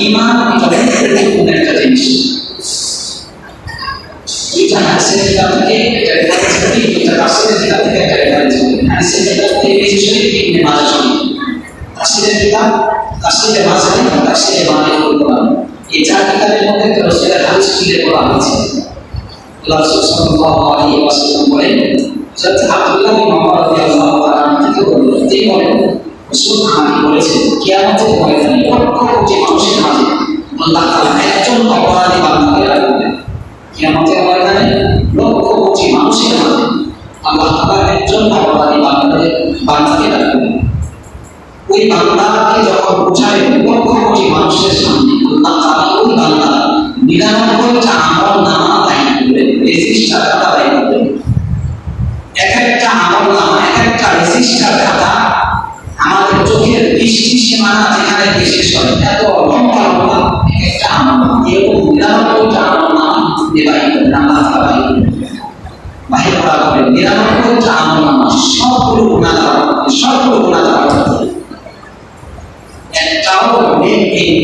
ইমান এটা গুরুত্বপূর্ণ একটা জিনিস দুইটা হাদিসের কিতাব থেকে একটা রেফারেন্স করি দুইটা তাফসীরের কিতাব থেকে একটা রেফারেন্স রাসূলের বলেছেন কিয়ামতের একজন অপরাধী বান্দাকে রাখবেন কিয়ামতের ময়দানে মানুষের মাঝে আল্লাহ একজন অপরাধী বান্দাকে বান্দাকে রাখবেন। ওই যখন কোটি মানুষের সামনে আল্লাহ তাআলা ওই বান্দা নিরানব্বইটা আমল নামা দায়ী করবেন রেজিস্টার খাতা দায়ী করবেন এক একটা আমল নামা, এক একটা রেজিস্টার খাতা আমাদের চোখের দৃষ্টি সীমানা যেখানে বিশেষ হয় এত লম্বা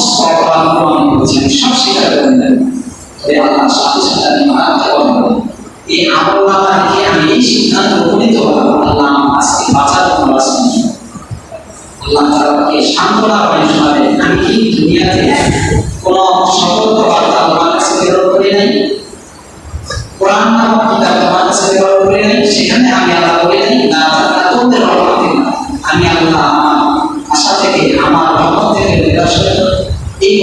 সমস্ত অপরাধগুলো আমি করেছি আমি সব স্বীকার করে নেন তবে আল্লাহ সাথে সাথে আমি মারা বলেন এই আমল নামা রেখে আমি এই সিদ্ধান্ত উপনীত হলাম আল্লাহ আজকে বাঁচার কোনো রাস্তা নেই আল্লাহ তাআলাকে সান্ত্বনা করে শোনাবে আমি কি দুনিয়াতে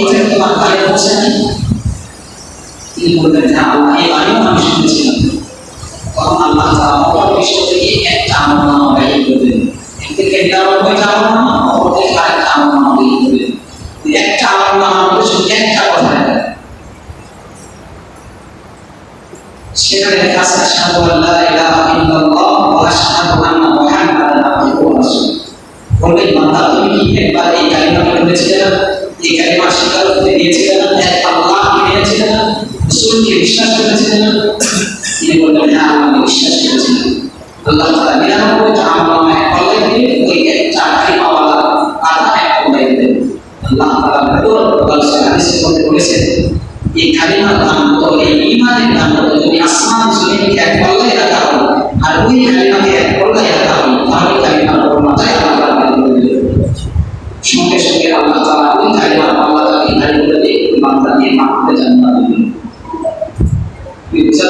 এই পথে তোমার কাছে পৌঁছে নাই তিনি বললেন হ্যাঁ আল্লাহ এই বাণীও আমি শুনেছিলাম তখন আল্লাহ তাআলা অপর পৃষ্ঠ থেকে একটা আমল নামা বাইর করবেন একটা এই কালিমা স্বীকার করতে দিয়েছিলে না এক আল্লাহকে মেনেছিলে না রাসূলকে বিশ্বাস করেছিলেন না। তিনি আল্লাহ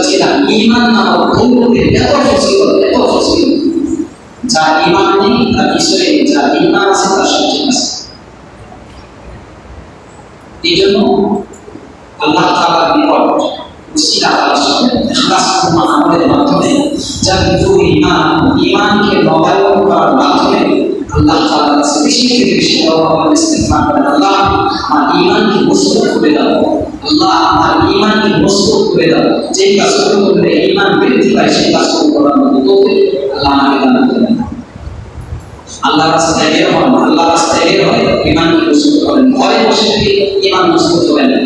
বুঝাচ্ছিলাম ইমান নামক গৌরবের এত ফজিলত এত ফজিলত যার ইমান নেই তার বিষয়ে যার ইমান আছে তার সব ঠিক আছে। এই জন্য আল্লাহ তাআলার নিকট উসিলা মাধ্যমে যার কিছু ইমান ইমানকে নবায়ন করার মাধ্যমে আল্লাহ তাআলার কাছে বেশি ইমানকে আল্লাহ আমার ইমানকে মজবুত করে দাও। যে কাজগুলো করলে ইমান বৃদ্ধি পায়, সেই কাজগুলো করার মতো তৌফিক আল্লাহ আমাকে দান করেন আল্লাহ রাস্তায় বের হন আল্লাহ রাস্তায় বের হয় ইমানকে মজবুত করেন। ঘরে বসে ইমান মজবুত হবে না।